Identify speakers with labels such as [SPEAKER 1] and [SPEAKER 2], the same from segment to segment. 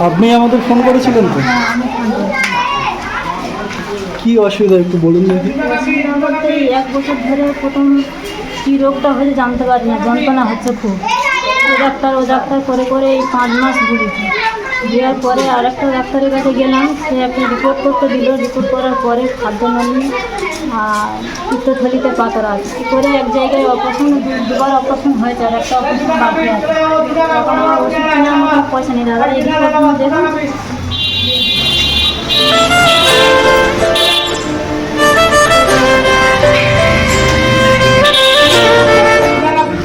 [SPEAKER 1] আপনি আমাদের ফোন করেছিলেন তো?
[SPEAKER 2] হ্যাঁ
[SPEAKER 1] কি অসুবিধা একটু বলুন দেখি।
[SPEAKER 2] এক বছর ধরে প্রথম কী রোগটা হয়েছে জানতে পারি না যন্ত্রণা হচ্ছে খুব। ও ডাক্তার ও ডাক্তার করে করে এই পাঁচ মাস ঘুরেছি দেওয়ার পরে আরেকটা ডাক্তারের কাছে গেলাম। সে একটা রিপোর্ট করতে দিল। রিপোর্ট করার পরে খাদ্য নমনি আর পিত্তথলিতে পাথর আছে। করে এক জায়গায় অপারেশন দুবার অপারেশন হয়েছে, আর একটা অপারেশন বাকি আছে। আমার ওষুধ পয়সা নেই দাদা, এই দেখুন।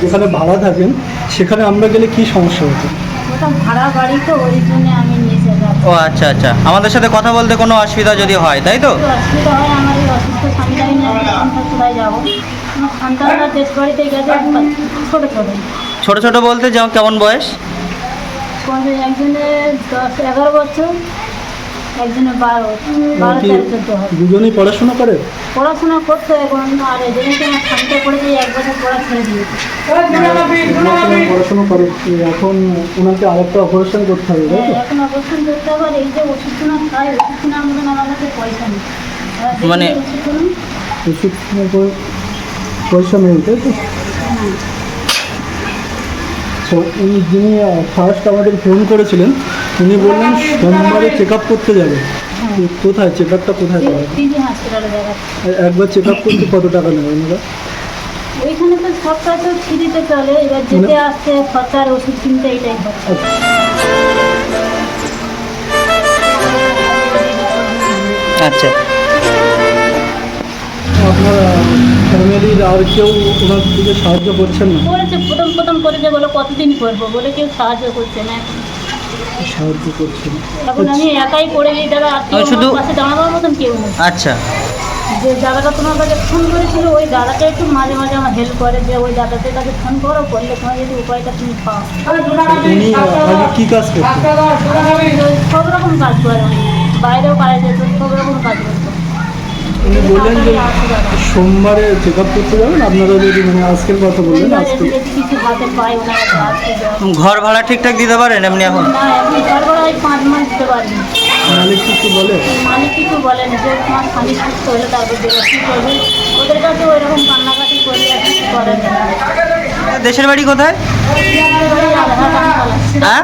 [SPEAKER 1] যেখানে ভাড়া থাকেন, সেখানে আমরা গেলে কি সমস্যা হতো?
[SPEAKER 2] ওটা ভাড়া বাড়ি তো ওই জন্য আমি নিয়ে যাব
[SPEAKER 3] ও আচ্ছা আচ্ছা। আমাদের সাথে কথা বলতে কোনো অসুবিধা যদি হয় তাই তো?
[SPEAKER 2] অসুবিধা হয় আমার এই অসুস্থ সন্তান নিয়ে আমি সন্তান কোথায় যাব। সন্তানরা দেশ বাড়িতে গেছে ছোটো ছোটো।
[SPEAKER 3] ছোট ছোট বলতে যাও কেমন বয়স?
[SPEAKER 2] একজনের দশ এগারো বছর। একজনের বারো বারো তেরো চোদ্দ হবে।
[SPEAKER 1] দুজনেই পড়াশোনা করে?
[SPEAKER 2] পড়াশোনা করতো এখন আর এদেরকে আমার স্বামীকে পড়েছে এক বছর পড়া ছেড়ে দিয়েছে।
[SPEAKER 1] পড়াশোনা করে এখন ওনাকে আরেকটা অপারেশন করতে হবে তাই তো?
[SPEAKER 2] এখন অবস্থান করতে এই যে ওষুধ খাই ওষুধ কেনার মতন আমার কাছে পয়সা নেই।
[SPEAKER 3] মানে-
[SPEAKER 2] ওষুধ
[SPEAKER 1] পয়সা নেই তাই তো?
[SPEAKER 2] হ্যাঁ।
[SPEAKER 1] তো উনি যিনি ফার্স্ট আমাদের ফোন করেছিলেন উনি বললেন সোমবারে চেক আপ করতে যাবে। কোথায়? চেক আপটা কোথায়
[SPEAKER 2] দেখাচ্ছে
[SPEAKER 1] একবার চেক আপ করতে কত টাকা নেবে ওনারা?
[SPEAKER 2] ওইখানে তো সবটা তো ফ্রিতে চলে। এবার যেতে আসতে খরচার ওষুধ কিনতে এইটাই খরচা।
[SPEAKER 3] আচ্ছা।
[SPEAKER 1] আপনার ফ্যামিলির আর কেউ ওনার দিকে সাহায্য করছেন না?
[SPEAKER 2] করেছে প্রথম প্রথম করেছে বলে কতদিন করব? বলে কেউ সাহায্য করছে না।
[SPEAKER 1] সাহায্য করছেন
[SPEAKER 2] এখন আমি একাই করে দিই দাদা আর
[SPEAKER 3] শুধু-
[SPEAKER 2] পাশে দাঁড়ানোর মতন কেউ নেই।
[SPEAKER 3] আচ্ছা।
[SPEAKER 2] যে দাদাটা তোমার কাছে ফোন করেছিল ওই দাদাটা একটু মাঝে মাঝে আমার হেল্প করে যে ওই দাদাকে কাছে ফোন করো করলে তোমার যদি উপায়টা তুমি পাও।
[SPEAKER 1] কি কাজ
[SPEAKER 2] সব রকম কাজ করে। বাইরেও কাজে যেত সব রকম কাজ করতো
[SPEAKER 1] উনি বললেন যে সোমবারে চেক আপ করতে যাবেন। আপনারা যদি মানে আজকের কথা বললেন আজকে
[SPEAKER 3] ঘর ভাড়া ঠিকঠাক দিতে পারেন এমনি এখন?
[SPEAKER 2] না এমনি ঘর ভাড়া ওই পাঁচ মাস দিতে পারবি
[SPEAKER 1] মালিক কিছু বলে?
[SPEAKER 2] মালিক কিছু বলেন যে তোমার স্বামী সুস্থ হলে তারপর দেবো কী করবে? ওদের কাছে ওই রকম কান্নাকাটি করি আর কিছু করেন
[SPEAKER 3] দেশের বাড়ি কোথায়? হ্যাঁ?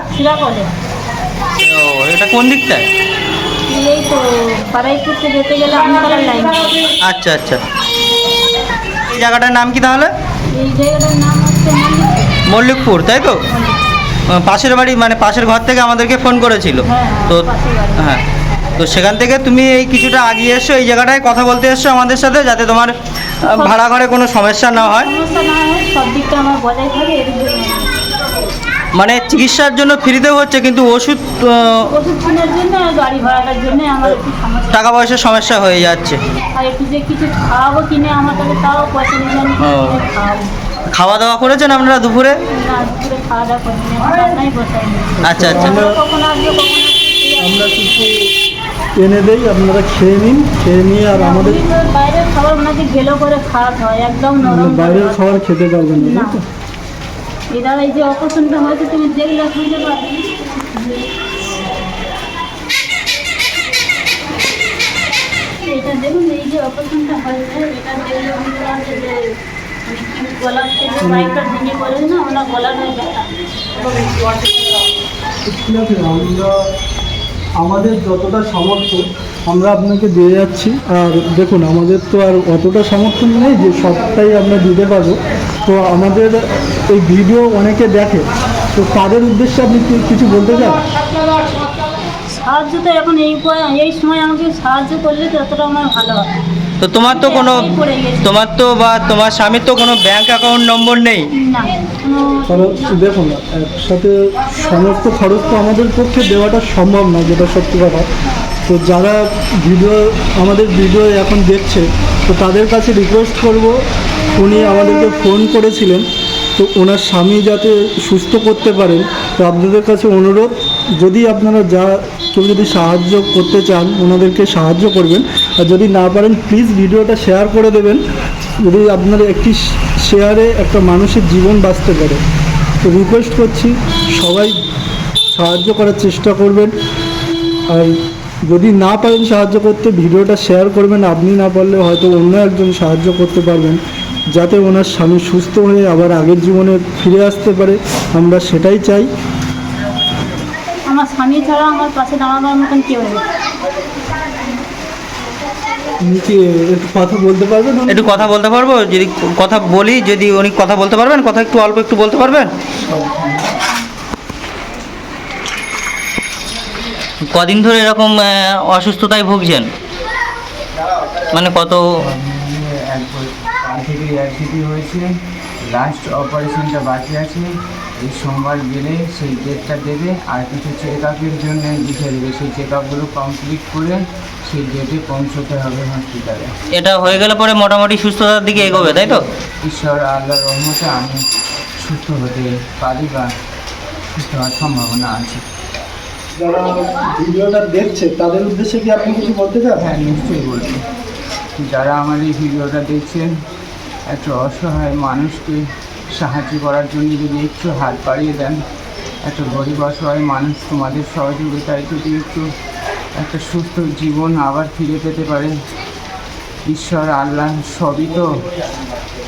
[SPEAKER 3] এটা কোন দিকটায়?
[SPEAKER 2] এই তো পাড়াইপুরতে যেতে গেলে আমতলার লাইন।
[SPEAKER 3] আচ্ছা আচ্ছা। এই জায়গাটার নাম কি তাহলে?
[SPEAKER 2] এই জায়গাটার নাম হচ্ছে মল্লিকপুর।
[SPEAKER 3] তাই তো? পাশের বাড়ি মানে পাশের ঘর থেকে আমাদেরকে ফোন করেছিল।
[SPEAKER 2] হ্যাঁ
[SPEAKER 3] তো হ্যাঁ তো সেখান থেকে তুমি এই কিছুটা আগিয়ে এসছো এই জায়গাটায় কথা বলতে এসছো আমাদের সাথে যাতে তোমার ভাড়া ঘরে কোনো সমস্যা না হয়।
[SPEAKER 2] সমস্যা না হয় সব দিকটা আমার বজায় থাকে
[SPEAKER 3] মানে চিকিৎসার জন্য ফ্রিতেও হচ্ছে কিন্তু ওষুধ আহ,
[SPEAKER 2] ওষুধ কেনার জন্য আর গাড়ি ভাড়াটার জন্য আমার একটু সমস্যা।
[SPEAKER 3] টাকা পয়সার সমস্যা হয়ে যাচ্ছে।
[SPEAKER 2] আর একটু যে কিছু খাওয়াবো কিনে আমার কাছে তাও পয়সা নিয়ে আমি
[SPEAKER 3] ও।
[SPEAKER 2] কিনে খাওয়াবো।
[SPEAKER 3] খাওয়া দাওয়া করেছেন আপনারা দুপুরে?
[SPEAKER 2] না দুপুরে খাওয়া দাওয়া রান্নাই বসাই
[SPEAKER 3] আচ্ছা আচ্ছা।
[SPEAKER 2] আমরা কখন আসব কখন
[SPEAKER 1] আমরা কিছু এনে দেই আপনারা খেয়ে নিন খেয়ে নিয়ে আর আমাদের
[SPEAKER 2] বাইরের খাবার ওনাকে গেলেও করে খাওয়াতে হয় একদম নরম
[SPEAKER 1] বাইরের খাবার খেতে পারবেন না
[SPEAKER 2] না।
[SPEAKER 1] তাই তো?
[SPEAKER 2] এই দাদা এই যে অপারেশনটা হয়েছে তুমি দেখলে বুঝতে পারবে। এটা দেখুন এই যে অপারেশনটা হয়েছে এটা দেখলে বুঝতে পারবে যে মানে গলার থেকে পাইপটা ভেঙে পড়ে না ব্যথা
[SPEAKER 1] ঠিক আছে আমরা আমাদের যতটা সামর্থ্য আমরা আপনাকে দিয়ে যাচ্ছি। আর দেখুন আমাদের তো আর অতটা সামর্থ্য নেই যে সবটাই আমরা দিতে পারব। তো আমাদের এই ভিডিও অনেকে দেখে। তো তাদের উদ্দেশ্যে আপনি কিছু বলতে চান?
[SPEAKER 2] সাহায্য তো এখন এই উপায় এই সময় আমাকে সাহায্য করলে ততটা আমার ভালো হয়
[SPEAKER 3] তো তোমার তো কোনো। তোমার তো বা তোমার স্বামীর তো কোনো ব্যাংক অ্যাকাউন্ট নম্বর নেই।
[SPEAKER 2] না কোনো
[SPEAKER 1] কারণ দেখুন একসাথে সমস্ত খরচ তো আমাদের পক্ষে দেওয়াটা সম্ভব না যেটা সত্যি কথা। তো যারা ভিডিও আমাদের ভিডিও এখন দেখছে তো তাদের কাছে রিকোয়েস্ট করব উনি আমাদেরকে ফোন করেছিলেন, তো ওনার স্বামী যাতে সুস্থ করতে পারেন, তো আপনাদের কাছে অনুরোধ, যদি আপনারা যা, কেউ যদি সাহায্য করতে চান, ওনাদেরকে সাহায্য করবেন। আর যদি না পারেন প্লিজ ভিডিওটা শেয়ার করে দেবেন, যদি আপনার একটি শেয়ারে একটা মানুষের জীবন বাঁচতে পারে। তো রিকোয়েস্ট করছি, সবাই সাহায্য করার চেষ্টা করবেন। আর যদি না পারেন সাহায্য করতে ভিডিওটা শেয়ার করবেন আপনি না পারলে হয়তো অন্য একজন সাহায্য করতে পারবেন যাতে ওনার স্বামী সুস্থ হয়ে আবার আগের জীবনে ফিরে আসতে পারে। আমরা সেটাই চাই।
[SPEAKER 2] আমার স্বামী ছাড়া আমার পাশে দাঁড়ানোর মতন কেউ নেই।
[SPEAKER 1] আপনি কি একটু কথা বলতে পারবেন
[SPEAKER 3] একটু কথা বলতে পারব? যদি কথা বলি যদি উনি কথা বলতে পারবেন কথা একটু অল্প একটু বলতে পারবেন? কদিন ধরে এরকম অসুস্থতায় ভুগছেন? মানে কত
[SPEAKER 4] হয়েছে লাস্ট অপারেশনটা বাকি আছে। এই সোমবার গেলে সেই ডেটটা দেবে আর কিছু চেক আপের জন্য লিখে দেবে। সেই চেক আপগুলো কমপ্লিট করে সেই ডেটে পৌঁছতে হবে হসপিটালে
[SPEAKER 3] এটা হয়ে গেলে পরে মোটামুটি সুস্থতার দিকে এগোবে তাই তো?
[SPEAKER 4] ঈশ্বর আল্লাহর রহমতে আমি সুস্থ হতে পারি বা সুস্থ হওয়ার সম্ভাবনা আছে।
[SPEAKER 1] যারা ভিডিওটা দেখছে তাদের উদ্দেশ্যে কি আপনি কিছু বলতে চান?
[SPEAKER 4] হ্যাঁ নিশ্চয়ই বলছি। যারা আমার এই ভিডিওটা দেখছেন একটা অসহায় মানুষকে সাহায্য করার জন্য যদি একটু হাত বাড়িয়ে দেন একটা গরিব অসহায় মানুষ তোমাদের সহযোগিতায় যদি একটু একটা সুস্থ জীবন আবার ফিরে পেতে পারে ঈশ্বর আল্লাহ সবই তো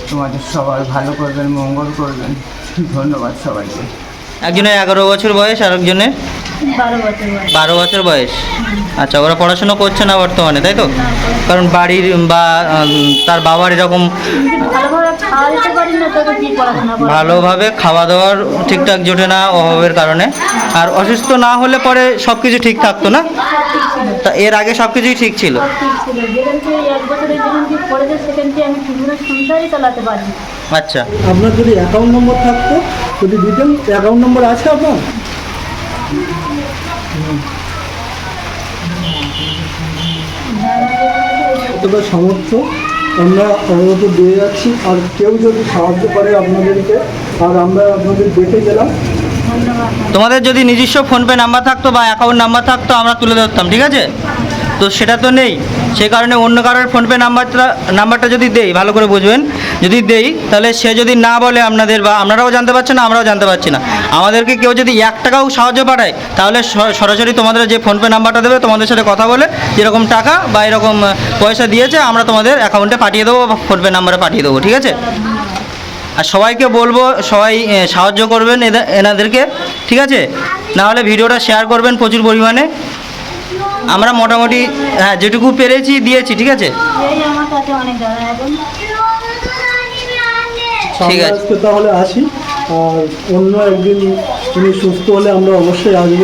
[SPEAKER 4] তোমাদের সবার ভালো করবেন মঙ্গল করবেন। ধন্যবাদ সবাইকে।
[SPEAKER 3] একজনের এগারো বছর বয়স আর একজনের
[SPEAKER 2] বারো বছর বয়স।
[SPEAKER 3] আচ্ছা ওরা পড়াশোনা করছে না বর্তমানে তাই তো? কারণ বাড়ির বা তার বাবার এরকম
[SPEAKER 2] ভালোভাবে খাওয়া দিতে পারি না তবে কি পড়াশোনা করব?
[SPEAKER 3] ভালোভাবে খাওয়া দাওয়ার ঠিকঠাক জোটে না অভাবের কারণে। আর অসুস্থ না হলে পরে সব কিছু ঠিক থাকতো না? তা এর আগে সব কিছুই ঠিক ছিল? আচ্ছা।
[SPEAKER 1] আপনার যদি অ্যাকাউন্ট নম্বর থাকতো যদি দিতেন অ্যাকাউন্ট নম্বর আছে আপনার? এতটা সামর্থ্য, আমরা অবগত দিয়ে যাচ্ছি, আর কেউ যদি সাহায্য করে আপনাদেরকে, আর আমরা আপনাদের দেখে গেলাম।
[SPEAKER 3] তোমাদের যদি নিজস্ব ফোনপে নাম্বার থাকতো বা অ্যাকাউন্ট নাম্বার থাকতো, আমরা তুলে ধরতাম, ঠিক আছে? তো সেটা তো নেই। সে কারণে অন্য কারোর ফোনপে নাম্বারটা নাম্বারটা যদি দেই, ভালো করে বুঝবেন, যদি দেই, তাহলে সে যদি না বলে আপনাদের বা আপনারাও জানতে পারছেন আমরাও জানতে পারছি না। আমাদেরকে কেউ যদি এক টাকাও সাহায্য পাঠায়, তাহলে সরাসরি তোমাদের যে ফোনপে নাম্বারটা দেবে, তোমাদের সাথে কথা বলে যেরকম টাকা বা এরকম পয়সা দিয়েছে, আমরা তোমাদের অ্যাকাউন্টে পাঠিয়ে দেবো বা ফোনপে নাম্বারে পাঠিয়ে দেবো, ঠিক আছে? আর সবাইকে বলব, সবাই সাহায্য করবেন এনাদেরকে, ঠিক আছে? না হলে ভিডিওটা শেয়ার করবেন প্রচুর পরিমাণে। আমরা মোটামুটি হ্যাঁ যেটুকু পেরেছি দিয়েছি ঠিক আছে?
[SPEAKER 2] এই আমার কাছে অনেক দাদা এখন
[SPEAKER 3] ঠিক আছে।
[SPEAKER 1] তাহলে আসি আর অন্য একদিন উনি সুস্থ হলে আমরা অবশ্যই আসব।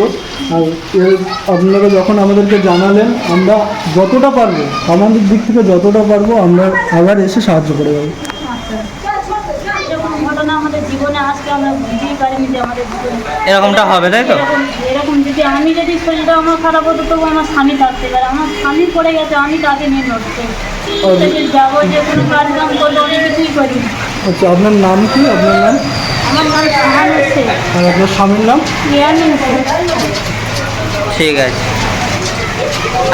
[SPEAKER 1] আর এর আপনারা যখন আমাদেরকে জানালেন আমরা যতটা পারব আমাদের দিক থেকে যতটা পারব আমরা আবার এসে সাহায্য করে যাব
[SPEAKER 3] এরকমটা হবে তাই তো?
[SPEAKER 2] যদি আমি যদি শরীরটা আমার খারাপ হতো তবু আমার স্বামী থাকতে। পারে আমার স্বামী পড়ে গেছে আমি তাকে নিয়ে নড়তে। যে যাব যে কোনো কাজ কাম করব অনেক কিছুই করি
[SPEAKER 1] আচ্ছা আপনার নাম কি? আপনার নাম?
[SPEAKER 2] আমার নাম সাহান হচ্ছে
[SPEAKER 1] আর আপনার স্বামীর নাম?
[SPEAKER 3] ঠিক আছে।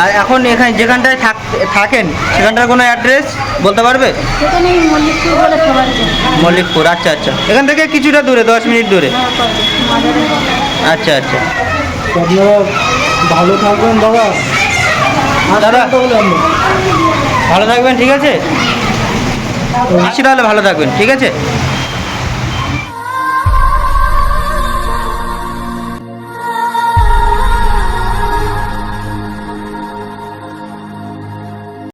[SPEAKER 3] আর এখন এখানে যেখানটায় থাক থাকেন সেখানটার কোনো অ্যাড্রেস বলতে পারবে?
[SPEAKER 2] সেখানে মল্লিকপুর
[SPEAKER 3] আচ্ছা আচ্ছা। এখান থেকে কিছুটা দূরে দশ মিনিট দূরে।
[SPEAKER 2] হ্যাঁ
[SPEAKER 3] আচ্ছা আচ্ছা।
[SPEAKER 1] আপনারা ভালো থাকবেন দাদা।
[SPEAKER 3] দাদা। ভালো থাকবেন ঠিক আছে? আসি তাহলে ভালো থাকবেন ঠিক আছে?